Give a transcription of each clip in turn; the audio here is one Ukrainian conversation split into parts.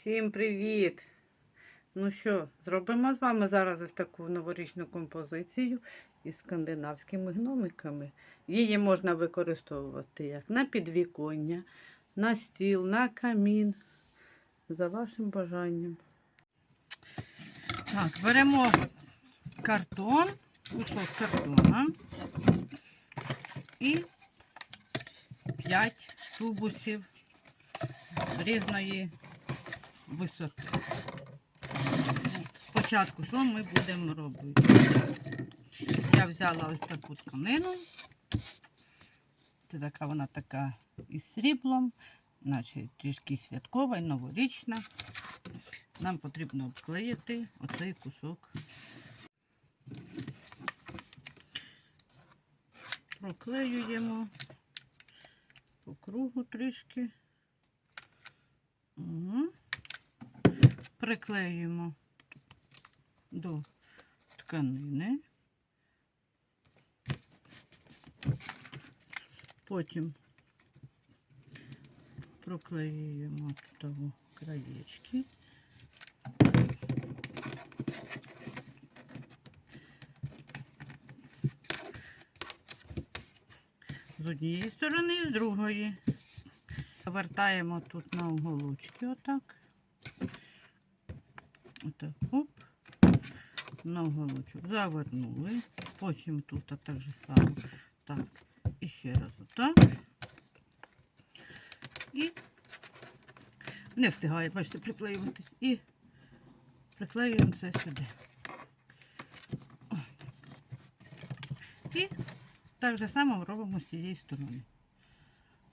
Всім привіт! Ну що, зробимо з вами зараз ось таку новорічну композицію із скандинавськими гномиками. Її можна використовувати як на підвіконня, на стіл, на камін. За вашим бажанням. Так, беремо картон, кусок картона і 5 тубусів різної висоти. Спочатку, що ми будемо робити? Я взяла ось таку тканину. Це така вона така із сріблом, наче трішки святкова і новорічна. Нам потрібно обклеїти оцей кусок. Проклеюємо по кругу трішки. Приклеюємо до тканини. Потім проклеюємо тут краєчки. З однієї сторони з другої. Вертаємо тут на уголочки отак. Отак, оп. На уголочок завернули. Потім тут так же само. Так. І ще раз отак. І не встигає, бачите, приклеюватись. І приклеюємо це сюди. І так же само робимо з цієї сторони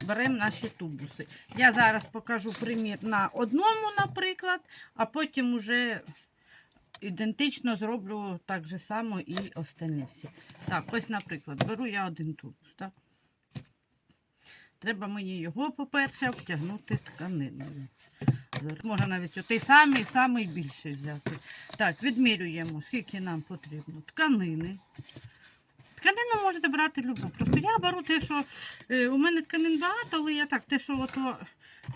беремо наші тубуси. Я зараз покажу примір на одному, наприклад, а потім уже ідентично зроблю так же само і остальні всі. Так, ось, наприклад, беру я один тубус. Так? Треба мені його, по-перше, обтягнути тканиною. Можна навіть отей самий, самий більший взяти. Так, відмірюємо, скільки нам потрібно. Тканини. Тканину можете брати любу. Просто я беру те, що е, у мене тканин багато, але я так, те, що ото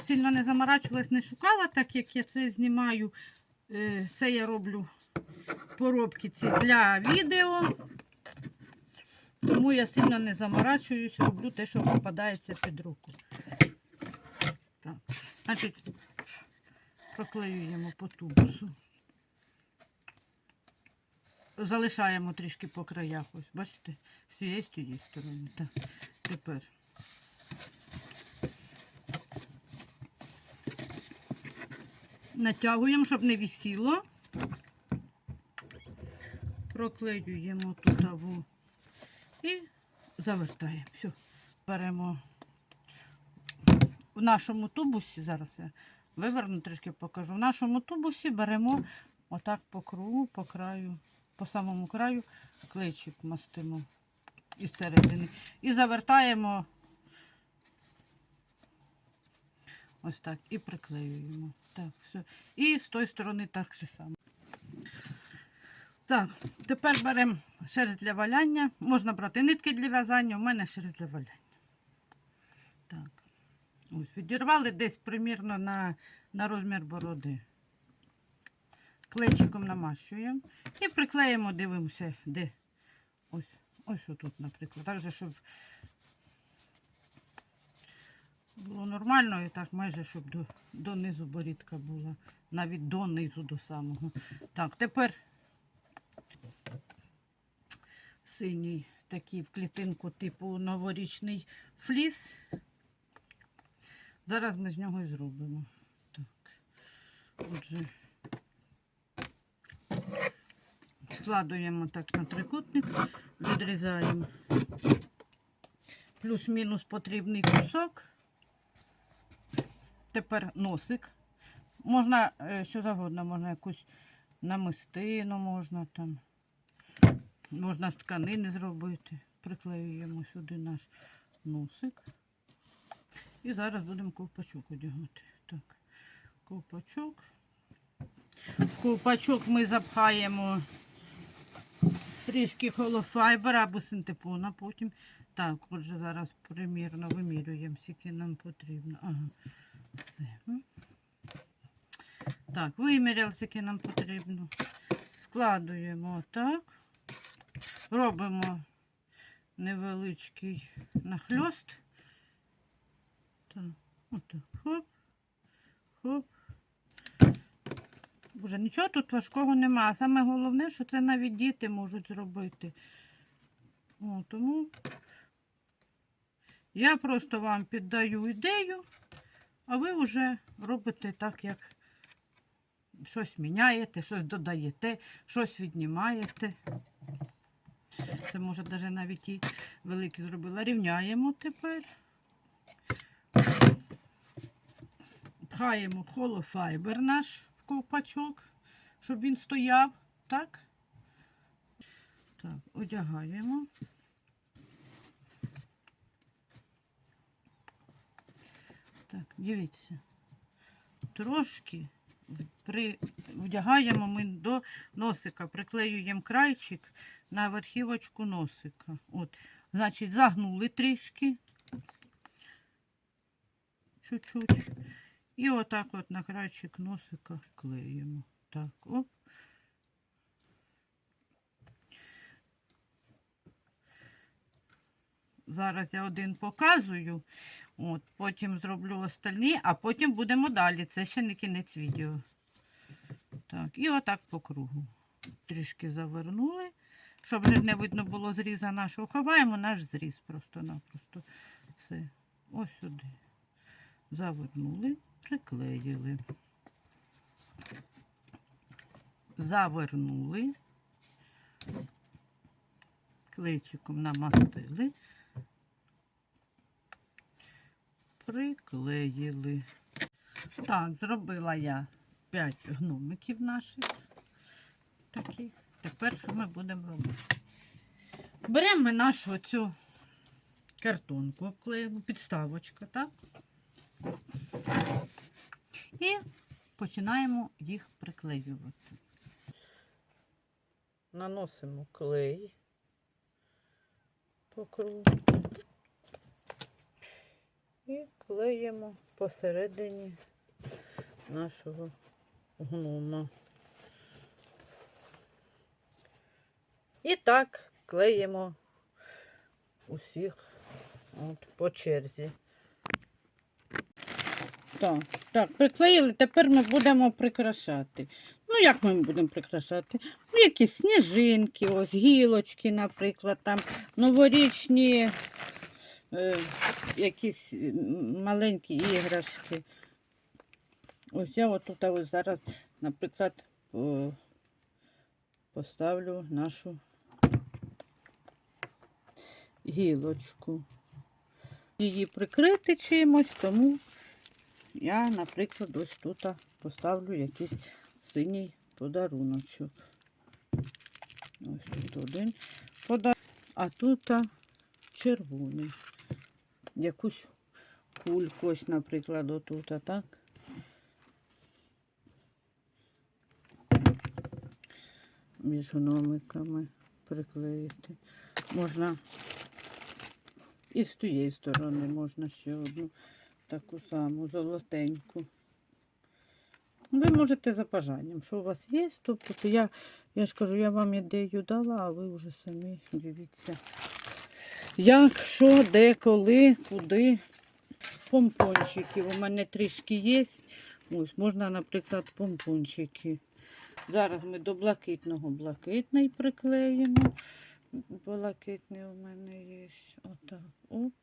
сильно не заморачувалась, не шукала, так як я це знімаю. Е, це я роблю поробки ці для відео. Тому я сильно не заморачуюсь, роблю те, що попадається під руку. Так. Значить, проклеюємо по тубусу. Залишаємо трішки по краях. Ось, бачите, з цієї з тієї сторони. Так. Тепер натягуємо, щоб не висіло. Проклеюємо тут аву і завертаємо. Все, беремо в нашому тубусі, зараз я виверну трішки покажу. В нашому тубусі беремо отак по кругу, по краю по самому краю клейчик мастимо із середини. І завертаємо ось так і приклеюємо. Так, все. І з тої сторони так же само. Так, тепер беремо шерсть для валяння. Можна брати нитки для в'язання, у мене шерсть для валяння. Так, ось відірвали десь примірно на, на розмір бороди клейчиком намащуємо і приклеїмо, дивимося, де. Ось ось отут, наприклад. Так же, щоб було нормально і так майже, щоб до, до низу борідка була. Навіть до низу, до самого. Так, тепер синій такий в клітинку типу новорічний фліс. Зараз ми з нього і зробимо. Так, отже. Складуємо так на трикутник, відрізаємо плюс-мінус потрібний кусок. Тепер носик. Можна е, що завгодно, можна якусь намистину, можна там, можна з тканини зробити. Приклеюємо сюди наш носик. І зараз будемо ковпачок одягати. Так, ковпачок. Ковпачок ми запхаємо трішки холофайбера або синтепона потім. Так, отже, зараз примірно вимірюємо, скільки нам потрібно. Ага. Все. Так, виміряли, скільки нам потрібно. Складуємо так. Робимо невеличкий нахльост. Хоп. Хоп. Боже, нічого тут важкого нема. Саме головне, що це навіть діти можуть зробити. О, тому я просто вам піддаю ідею, а ви вже робите так, як щось міняєте, щось додаєте, щось віднімаєте. Це може навіть навіть і великі зробила. Рівняємо тепер. Пхаємо холофайбер наш в ковпачок, щоб він стояв, так? Так, одягаємо. Так, дивіться. Трошки при, вдягаємо ми до носика, приклеюємо крайчик на верхівочку носика. От, значить, загнули трішки. Чуть-чуть. І отак от на крайчик носика клеїмо. Так, оп. Зараз я один показую, от, потім зроблю остальні, а потім будемо далі. Це ще не кінець відео. Так, і отак по кругу. Трішки завернули. Щоб не видно було зріза нашого. Ховаємо наш зріз просто-напросто. Все. Ось сюди. Завернули, приклеїли. Завернули. Клейчиком намастили. Приклеїли. Так, зробила я 5 гномиків наших. Таких. Тепер що ми будемо робити? Беремо ми нашу цю картонку, обклеїмо, підставочка, так? І починаємо їх приклеювати. Наносимо клей по кругу і клеїмо посередині нашого гнома. І так клеїмо усіх от, по черзі. Так, так, приклеїли, тепер ми будемо прикрашати. Ну, як ми будемо прикрашати? Ну, якісь сніжинки, ось гілочки, наприклад, там новорічні е, якісь маленькі іграшки. Ось я отут ось зараз, наприклад, по- поставлю нашу гілочку. Її прикрити чимось, тому я, наприклад, ось тут поставлю якийсь синій подаруночок. Ось тут один подарунок, а тут червоний. Якусь кульку, ось, наприклад, отут, так? Між гномиками приклеїти. Можна і з тієї сторони можна ще одну таку саму золотеньку. Ви можете за бажанням, що у вас є, тобто я, я ж кажу, я вам ідею дала, а ви вже самі дивіться. Як, що, де, коли, куди. Помпончиків у мене трішки є. Ось, можна, наприклад, помпончики. Зараз ми до блакитного блакитний приклеїмо. Блакитний у мене є. Отак. Оп.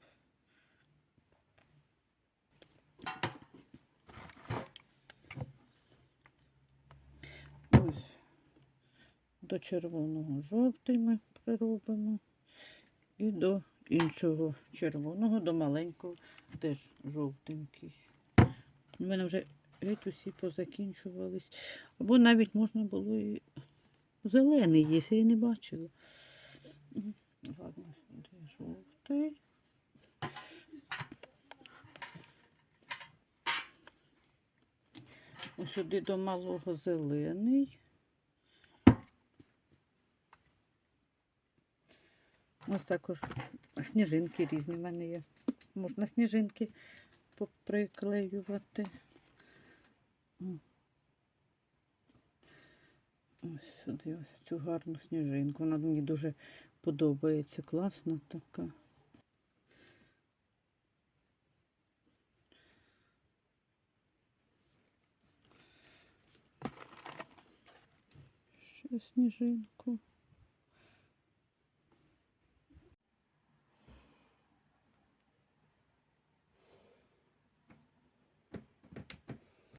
Ось. До червоного жовтий ми приробимо. І до іншого червоного, до маленького теж жовтенький. У мене вже геть усі позакінчувались. Або навіть можна було і зелений є, я не бачила. Ладно, сюди жовтий. Ось сюди до малого зелений. Ось також сніжинки різні в мене є. Можна сніжинки поприклеювати. Ось сюди, ось цю гарну сніжинку. Вона мені дуже подобається. Класна така. Ще сніжинку.